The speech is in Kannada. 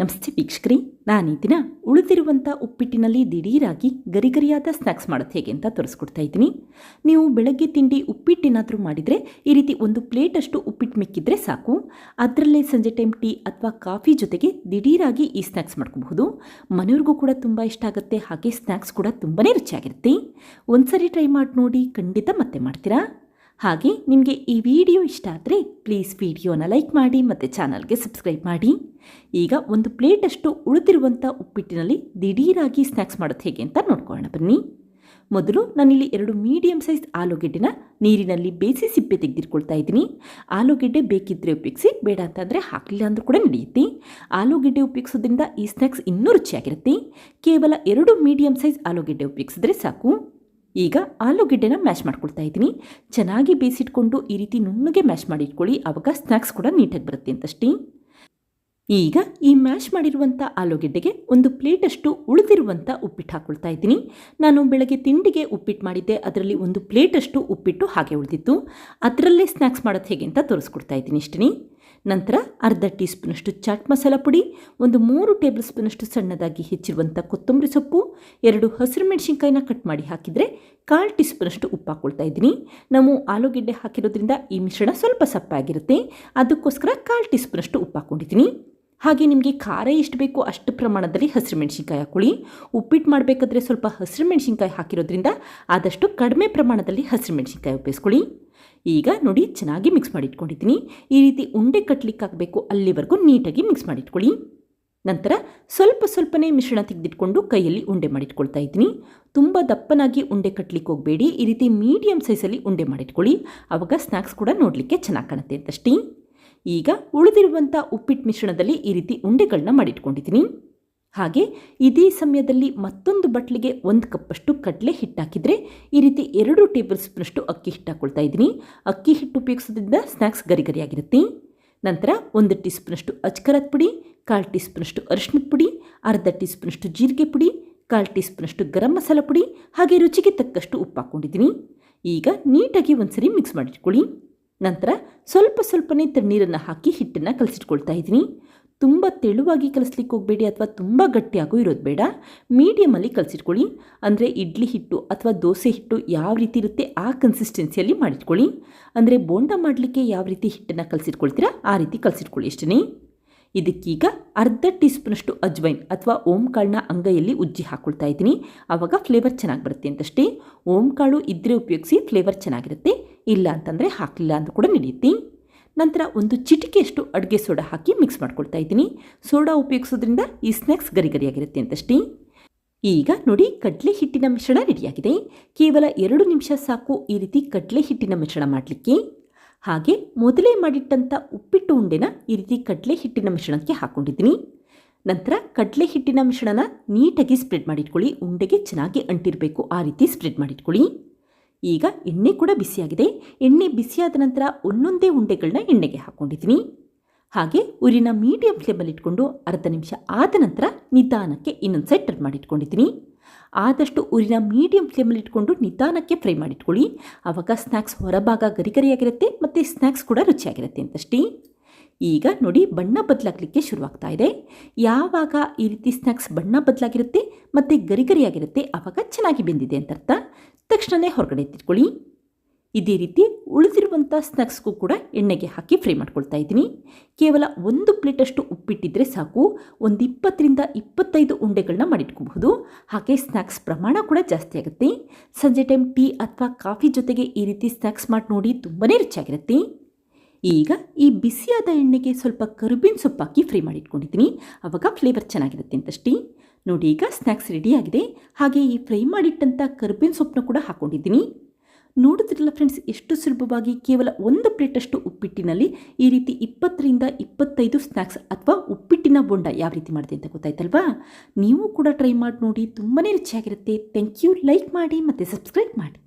ನಮಸ್ತೆ ವೀಕ್ಷಕರಿ ನಾನು ಈ ದಿನ ಉಳಿದಿರುವಂಥ ಉಪ್ಪಿಟ್ಟಿನಲ್ಲಿ ದಿಢೀರಾಗಿ ಗರಿಗರಿಯಾದ ಸ್ನ್ಯಾಕ್ಸ್ ಮಾಡೋದು ಹೇಗೆ ಅಂತ ತೋರಿಸ್ಕೊಡ್ತಾ ಇದ್ದೀನಿ. ನೀವು ಬೆಳಗ್ಗೆ ತಿಂಡಿ ಉಪ್ಪಿಟ್ಟೇನಾದರೂ ಮಾಡಿದರೆ, ಈ ರೀತಿ ಒಂದು ಪ್ಲೇಟಷ್ಟು ಉಪ್ಪಿಟ್ಟು ಮಿಕ್ಕಿದ್ರೆ ಸಾಕು. ಅದರಲ್ಲೇ ಸಂಜೆ ಟೈಮ್ ಟೀ ಅಥವಾ ಕಾಫಿ ಜೊತೆಗೆ ದಿಢೀರಾಗಿ ಈ ಸ್ನ್ಯಾಕ್ಸ್ ಮಾಡ್ಕೋಬಹುದು. ಮನೆಯವ್ರಿಗೂ ಕೂಡ ತುಂಬ ಇಷ್ಟ ಆಗುತ್ತೆ, ಹಾಗೆ ಸ್ನ್ಯಾಕ್ಸ್ ಕೂಡ ತುಂಬಾ ರುಚಿಯಾಗಿರುತ್ತೆ. ಒಂದ್ಸರಿ ಟ್ರೈ ಮಾಡಿ ನೋಡಿ, ಖಂಡಿತ ಮತ್ತೆ ಮಾಡ್ತೀರಾ? ಹಾಗೆ ನಿಮಗೆ ಈ ವಿಡಿಯೋ ಇಷ್ಟ ಆದರೆ ಪ್ಲೀಸ್ ವಿಡಿಯೋನ ಲೈಕ್ ಮಾಡಿ ಮತ್ತು ಚಾನಲ್ಗೆ ಸಬ್ಸ್ಕ್ರೈಬ್ ಮಾಡಿ. ಈಗ ಒಂದು ಪ್ಲೇಟಷ್ಟು ಉಳಿದಿರುವಂಥ ಉಪ್ಪಿಟ್ಟಿನಲ್ಲಿ ದಿಢೀರಾಗಿ ಸ್ನ್ಯಾಕ್ಸ್ ಮಾಡೋದು ಹೇಗೆ ಅಂತ ನೋಡ್ಕೊಳ್ಳೋಣ ಬನ್ನಿ. ಮೊದಲು ನಾನಿಲ್ಲಿ ಎರಡು ಮೀಡಿಯಮ್ ಸೈಜ್ ಆಲೂಗೆಡ್ಡೆನ ನೀರಿನಲ್ಲಿ ಬೇಯಿಸಿ ಸಿಪ್ಪೆ ತೆಗೆದಿಟ್ಕೊಳ್ತಾ ಇದ್ದೀನಿ. ಆಲೂಗೆಡ್ಡೆ ಬೇಕಿದ್ದರೆ ಉಪಯೋಗಿಸಿ, ಬೇಡ ಅಂತಂದರೆ ಹಾಕಲಿಲ್ಲ ಅಂದರೂ ಕೂಡ ನಡೆಯುತ್ತೆ. ಆಲೂಗೆಡ್ಡೆ ಉಪಯೋಗಿಸೋದ್ರಿಂದ ಈ ಸ್ನ್ಯಾಕ್ಸ್ ಇನ್ನೂ ರುಚಿಯಾಗಿರುತ್ತೆ. ಕೇವಲ ಎರಡು ಮೀಡಿಯಮ್ ಸೈಜ್ ಆಲೂಗೆಡ್ಡೆ ಉಪಯೋಗಿಸಿದ್ರೆ ಸಾಕು. ಈಗ ಆಲೂಗೆಡ್ಡೆನ ಮ್ಯಾಶ್ ಮಾಡ್ಕೊಳ್ತಾ ಇದ್ದೀನಿ. ಚೆನ್ನಾಗಿ ಬೇಯಿಸಿಟ್ಕೊಂಡು ಈ ರೀತಿ ನುಣ್ಣಗೆ ಮ್ಯಾಶ್ ಮಾಡಿ ಇಟ್ಕೊಳ್ಳಿ ಆವಾಗ ಸ್ನ್ಯಾಕ್ಸ್ ಕೂಡ ನೀಟಾಗಿ ಬರುತ್ತೆ ಅಂತಷ್ಟೇ. ಈಗ ಈ ಮ್ಯಾಶ್ ಮಾಡಿರುವಂಥ ಆಲೂಗೆಡ್ಡೆಗೆ ಒಂದು ಪ್ಲೇಟಷ್ಟು ಉಳಿದಿರುವಂಥ ಉಪ್ಪಿಟ್ಟು ಹಾಕ್ಕೊಳ್ತಾ ಇದ್ದೀನಿ. ನಾನು ಬೆಳಗ್ಗೆ ತಿಂಡಿಗೆ ಉಪ್ಪಿಟ್ಟು ಮಾಡಿದ್ದೆ. ಅದರಲ್ಲಿ ಒಂದು ಪ್ಲೇಟಷ್ಟು ಉಪ್ಪಿಟ್ಟು ಹಾಗೆ ಉಳಿದಿತ್ತು. ಅದರಲ್ಲೇ ಸ್ನ್ಯಾಕ್ಸ್ ಮಾಡೋದು ಹೇಗೆ ಅಂತ ತೋರಿಸ್ಕೊಡ್ತಾ ಇದ್ದೀನಿ ಇಷ್ಟೇ ನಂತರ ಅರ್ಧ ಟೀ ಸ್ಪೂನಷ್ಟು ಚಾಟ್ ಮಸಾಲ ಪುಡಿ, ಒಂದು ಮೂರು ಟೇಬಲ್ ಸ್ಪೂನಷ್ಟು ಸಣ್ಣದಾಗಿ ಹೆಚ್ಚಿರುವಂಥ ಕೊತ್ತಂಬರಿ ಸೊಪ್ಪು, ಎರಡು ಹಸಿರು ಮೆಣಸಿನ್ಕಾಯಿನ ಕಟ್ ಮಾಡಿ ಹಾಕಿದರೆ ಕಾಲು ಟೀ ಸ್ಪೂನಷ್ಟು ಉಪ್ಪು ಹಾಕ್ಕೊಳ್ತಾ ಇದ್ದೀನಿ. ನಾವು ಆಲೂಗೆಡ್ಡೆ ಹಾಕಿರೋದ್ರಿಂದ ಈ ಮಿಶ್ರಣ ಸ್ವಲ್ಪ ಸಪ್ಪಾಗಿರುತ್ತೆ. ಅದಕ್ಕೋಸ್ಕರ ಕಾಲು ಟೀ ಸ್ಪೂನಷ್ಟು ಉಪ್ಪು ಹಾಕ್ಕೊಂಡಿದ್ದೀನಿ ಹಾಗೆ ನಿಮಗೆ ಖಾರ ಎಷ್ಟು ಬೇಕೋ ಅಷ್ಟು ಪ್ರಮಾಣದಲ್ಲಿ ಹಸಿರು ಮೆಣಸಿನ್ಕಾಯಿ ಹಾಕೊಳ್ಳಿ. ಉಪ್ಪಿಟ್ಟು ಮಾಡಬೇಕಾದ್ರೆ ಸ್ವಲ್ಪ ಹಸಿರು ಮೆಣಸಿನ್ಕಾಯಿ ಹಾಕಿರೋದ್ರಿಂದ ಆದಷ್ಟು ಕಡಿಮೆ ಪ್ರಮಾಣದಲ್ಲಿ ಹಸಿರು ಮೆಣಸಿನ್ಕಾಯಿ ಉಪಯೋಗಿಸ್ಕೊಳ್ಳಿ ಈಗ ನೋಡಿ ಚೆನ್ನಾಗಿ ಮಿಕ್ಸ್ ಮಾಡಿ ಇಟ್ಕೊಂಡಿದ್ದೀನಿ ಈ ರೀತಿ ಉಂಡೆ ಕಟ್ಲಿಕ್ಕಾಗಬೇಕು ಅಲ್ಲಿವರೆಗೂ ನೀಟಾಗಿ ಮಿಕ್ಸ್ ಮಾಡಿಟ್ಕೊಳ್ಳಿ. ನಂತರ ಸ್ವಲ್ಪ ಸ್ವಲ್ಪನೇ ಮಿಶ್ರಣ ತೆಗೆದಿಟ್ಕೊಂಡು ಕೈಯಲ್ಲಿ ಉಂಡೆ ಮಾಡಿಟ್ಕೊಳ್ತಾ ಇದ್ದೀನಿ. ತುಂಬ ದಪ್ಪನಾಗಿ ಉಂಡೆ ಕಟ್ಟಲಿಕ್ಕೆ ಹೋಗಬೇಡಿ. ಈ ರೀತಿ ಮೀಡಿಯಮ್ ಸೈಜಲ್ಲಿ ಉಂಡೆ ಮಾಡಿಟ್ಕೊಳ್ಳಿ. ಆವಾಗ ಸ್ನ್ಯಾಕ್ಸ್ ಕೂಡ ನೋಡಲಿಕ್ಕೆ ಚೆನ್ನಾಗಿ ಕಾಣುತ್ತೆ ಅಂತಷ್ಟೇ. ಈಗ ಉಳಿದಿರುವಂಥ ಉಪ್ಪಿಟ್ಟು ಮಿಶ್ರಣದಲ್ಲಿ ಈ ರೀತಿ ಉಂಡೆಗಳನ್ನ ಮಾಡಿಟ್ಕೊಂಡಿದ್ದೀನಿ. ಹಾಗೆ ಇದೇ ಸಮಯದಲ್ಲಿ ಮತ್ತೊಂದು ಬಟ್ಲಿಗೆ ಒಂದು ಕಪ್ಪಷ್ಟು ಕಡಲೆ ಹಿಟ್ಟು ಹಾಕಿದರೆ ಈ ರೀತಿ ಎರಡು ಟೇಬಲ್ ಸ್ಪೂನಷ್ಟು ಅಕ್ಕಿ ಹಿಟ್ಟು ಹಾಕ್ಕೊಳ್ತಾ ಇದ್ದೀನಿ. ಅಕ್ಕಿ ಹಿಟ್ಟು ಉಪಯೋಗಿಸೋದ್ರಿಂದ ಸ್ನ್ಯಾಕ್ಸ್ ಗರಿಗರಿಯಾಗಿರುತ್ತೆ ನಂತರ ಒಂದು ಟೀ ಸ್ಪೂನಷ್ಟು ಅಚ್ಕರದ ಪುಡಿ, ಕಾಲು ಟೀ ಸ್ಪೂನಷ್ಟು ಅರಿಶಿನದ ಪುಡಿ, ಅರ್ಧ ಟೀ ಸ್ಪೂನಷ್ಟು ಜೀರಿಗೆ ಪುಡಿ, ಕಾಲು ಟೀ ಸ್ಪೂನಷ್ಟು ಗರಂ ಮಸಾಲ ಪುಡಿ, ಹಾಗೆ ರುಚಿಗೆ ತಕ್ಕಷ್ಟು ಉಪ್ಪು ಹಾಕ್ಕೊಂಡಿದ್ದೀನಿ ಈಗ ನೀಟಾಗಿ ಒಂದ್ಸರಿ ಮಿಕ್ಸ್ ಮಾಡಿಟ್ಕೊಳ್ಳಿ. ನಂತರ ಸ್ವಲ್ಪ ಸ್ವಲ್ಪನೇ ತಣ್ಣೀರನ್ನು ಹಾಕಿ ಹಿಟ್ಟನ್ನು ಕಲಸಿಟ್ಕೊಳ್ತಾ ಇದ್ದೀನಿ. ತುಂಬ ತೆಳುವಾಗಿ ಕಲಿಸ್ಲಿಕ್ಕೆ ಹೋಗಬೇಡಿ ಅಥವಾ ತುಂಬ ಗಟ್ಟಿಯಾಗೂ ಇರೋದು ಬೇಡ. ಮೀಡಿಯಮಲ್ಲಿ ಕಲಸಿಟ್ಕೊಳ್ಳಿ. ಅಂದರೆ ಇಡ್ಲಿ ಹಿಟ್ಟು ಅಥವಾ ದೋಸೆ ಹಿಟ್ಟು ಯಾವ ರೀತಿ ಇರುತ್ತೆ ಆ ಕನ್ಸಿಸ್ಟೆನ್ಸಿಯಲ್ಲಿ ಮಾಡಿಟ್ಕೊಳ್ಳಿ. ಅಂದರೆ ಬೋಂಡ ಮಾಡಲಿಕ್ಕೆ ಯಾವ ರೀತಿ ಹಿಟ್ಟನ್ನು ಕಲಸಿಟ್ಕೊಳ್ತೀರಾ ಆ ರೀತಿ ಕಲಸಿಟ್ಕೊಳ್ಳಿ ಅಷ್ಟೇ ಇದಕ್ಕೀಗ ಅರ್ಧ ಟೀ ಸ್ಪೂನಷ್ಟು ಅಜ್ವೈನ್ ಅಥವಾ ಓಂಕಾಳನ್ನ ಅಂಗೈಯಲ್ಲಿ ಉಜ್ಜಿ ಹಾಕ್ಕೊಳ್ತಾ ಇದ್ದೀನಿ. ಆವಾಗ ಫ್ಲೇವರ್ ಚೆನ್ನಾಗಿ ಬರುತ್ತೆ ಅಂತಷ್ಟೇ. ಓಂಕಾಳು ಇದ್ದರೆ ಉಪಯೋಗಿಸಿ ಫ್ಲೇವರ್ ಚೆನ್ನಾಗಿರುತ್ತೆ. ಇಲ್ಲ ಅಂತಂದರೆ ಹಾಕಲಿಲ್ಲ ಅಂತ ಕೂಡ ನಡೆಯುತ್ತೆ. ನಂತರ ಒಂದು ಚಿಟಿಕೆಯಷ್ಟು ಅಡುಗೆ ಸೋಡಾ ಹಾಕಿ ಮಿಕ್ಸ್ ಮಾಡ್ಕೊಳ್ತಾ ಇದ್ದೀನಿ. ಸೋಡಾ ಉಪಯೋಗಿಸೋದ್ರಿಂದ ಈ ಸ್ನ್ಯಾಕ್ಸ್ ಗರಿ ಗರಿಯಾಗಿರುತ್ತೆ ಅಂತಷ್ಟೇ. ಈಗ ನೋಡಿ ಕಡಲೆ ಹಿಟ್ಟಿನ ಮಿಶ್ರಣ ರೆಡಿಯಾಗಿದೆ. ಕೇವಲ ಎರಡು ನಿಮಿಷ ಸಾಕು ಈ ರೀತಿ ಕಡಲೆ ಹಿಟ್ಟಿನ ಮಿಶ್ರಣ ಮಾಡಲಿಕ್ಕೆ. ಹಾಗೆ ಮೊದಲೇ ಮಾಡಿಟ್ಟಂಥ ಉಪ್ಪಿಟ್ಟು ಉಂಡೆನ ಈ ರೀತಿ ಕಡಲೆ ಹಿಟ್ಟಿನ ಮಿಶ್ರಣಕ್ಕೆ ಹಾಕ್ಕೊಂಡಿದ್ದೀನಿ ನಂತರ ಕಡಲೆ ಹಿಟ್ಟಿನ ಮಿಶ್ರಣನ ನೀಟಾಗಿ ಸ್ಪ್ರೆಡ್ ಮಾಡಿಟ್ಕೊಳ್ಳಿ. ಉಂಡೆಗೆ ಚೆನ್ನಾಗಿ ಅಂಟಿರಬೇಕು ಆ ರೀತಿ ಸ್ಪ್ರೆಡ್ ಮಾಡಿಟ್ಕೊಳ್ಳಿ. ಈಗ ಎಣ್ಣೆ ಕೂಡ ಬಿಸಿಯಾಗಿದೆ. ಎಣ್ಣೆ ಬಿಸಿಯಾದ ನಂತರ ಒಂದೊಂದೇ ಉಂಡೆಗಳನ್ನ ಎಣ್ಣೆಗೆ ಹಾಕ್ಕೊಂಡಿದ್ದೀನಿ ಹಾಗೆ ಉರಿನ ಮೀಡಿಯಂ ಫ್ಲೇಮಲ್ಲಿ ಇಟ್ಕೊಂಡು ಅರ್ಧ ನಿಮಿಷ ಆದ ನಂತರ ನಿಧಾನಕ್ಕೆ ಇನ್ನೊಂದು ಸೈಡ್ ಟರ್ನ್ ಮಾಡಿಟ್ಕೊಂಡಿದ್ದೀನಿ ಆದಷ್ಟು ಉರಿನ ಮೀಡಿಯಂ ಫ್ಲೇಮಲ್ಲಿ ಇಟ್ಕೊಂಡು ನಿಧಾನಕ್ಕೆ ಫ್ರೈ ಮಾಡಿಟ್ಕೊಳ್ಳಿ ಆವಾಗ ಸ್ನ್ಯಾಕ್ಸ್ ಹೊರಭಾಗ ಗರಿಗರಿಯಾಗಿರುತ್ತೆ ಮತ್ತು ಸ್ನ್ಯಾಕ್ಸ್ ಕೂಡ ರುಚಿಯಾಗಿರುತ್ತೆ ಅಂತಷ್ಟೇ. ಈಗ ನೋಡಿ ಬಣ್ಣ ಬದಲಾಗಲಿಕ್ಕೆ ಶುರುವಾಗ್ತಾ ಇದೆ. ಯಾವಾಗ ಈ ರೀತಿ ಸ್ನ್ಯಾಕ್ಸ್ ಬಣ್ಣ ಬದಲಾಗಿರುತ್ತೆ ಮತ್ತು ಗರಿಗರಿಯಾಗಿರುತ್ತೆ ಆವಾಗ ಚೆನ್ನಾಗಿ ಬೆಂದಿದೆ ಅಂತ ಅರ್ಥ. ತಕ್ಷಣವೇ ಹೊರಗಡೆ ತಿಳ್ಕೊಳ್ಳಿ ಇದೇ ರೀತಿ ಉಳಿದಿರುವಂಥ ಸ್ನ್ಯಾಕ್ಸ್ಗೂ ಕೂಡ ಎಣ್ಣೆಗೆ ಹಾಕಿ ಫ್ರೈ ಮಾಡ್ಕೊಳ್ತಾ ಇದ್ದೀನಿ. ಕೇವಲ ಒಂದು ಪ್ಲೇಟಷ್ಟು ಉಪ್ಪಿಟ್ಟಿದ್ರೆ ಸಾಕು. ಒಂದು ಇಪ್ಪತ್ತರಿಂದ ಇಪ್ಪತ್ತೈದು ಉಂಡೆಗಳನ್ನ ಮಾಡಿಟ್ಕೋಬಹುದು. ಹಾಗೆ ಸ್ನ್ಯಾಕ್ಸ್ ಪ್ರಮಾಣ ಕೂಡ ಜಾಸ್ತಿ ಆಗುತ್ತೆ. ಸಂಜೆ ಟೈಮ್ ಟೀ ಅಥವಾ ಕಾಫಿ ಜೊತೆಗೆ ಈ ರೀತಿ ಸ್ನ್ಯಾಕ್ಸ್ ಮಾಡಿ ನೋಡಿ ತುಂಬಾ ರುಚಿಯಾಗಿರುತ್ತೆ. ಈಗ ಈ ಬಿಸಿಯಾದ ಎಣ್ಣೆಗೆ ಸ್ವಲ್ಪ ಕರುಬಿನ ಸೊಪ್ಪು ಹಾಕಿ ಫ್ರೈ ಮಾಡಿಟ್ಕೊಂಡಿದ್ದೀನಿ. ಆವಾಗ ಫ್ಲೇವರ್ ಚೆನ್ನಾಗಿರುತ್ತೆ ಅಂತಷ್ಟೇ. ನೋಡಿ, ಈಗ ಸ್ನ್ಯಾಕ್ಸ್ ರೆಡಿಯಾಗಿದೆ ಹಾಗೆ ಈ ಫ್ರೈ ಮಾಡಿಟ್ಟಂಥ ಕರ್ಬೇವಿನ ಸೊಪ್ಪನ್ನ ಕೂಡ ಹಾಕ್ಕೊಂಡಿದ್ದೀನಿ ನೋಡಿದ್ರಲ್ಲ ಫ್ರೆಂಡ್ಸ್ ಎಷ್ಟು ಸುಲಭವಾಗಿ ಕೇವಲ ಒಂದು ಪ್ಲೇಟಷ್ಟು ಉಪ್ಪಿಟ್ಟಿನಲ್ಲಿ ಈ ರೀತಿ ಇಪ್ಪತ್ತರಿಂದ ಇಪ್ಪತ್ತೈದು ಸ್ನ್ಯಾಕ್ಸ್ ಅಥವಾ ಉಪ್ಪಿಟ್ಟಿನ ಬೊಂಡ ಯಾವ ರೀತಿ ಮಾಡಿದೆ ಅಂತ ಗೊತ್ತಾಯ್ತಲ್ವಾ? ನೀವು ಕೂಡ ಟ್ರೈ ಮಾಡಿ ನೋಡಿ ತುಂಬಾ ರುಚಿಯಾಗಿರುತ್ತೆ. ಥ್ಯಾಂಕ್ ಯು ಲೈಕ್ ಮಾಡಿ ಮತ್ತು ಸಬ್ಸ್ಕ್ರೈಬ್ ಮಾಡಿ.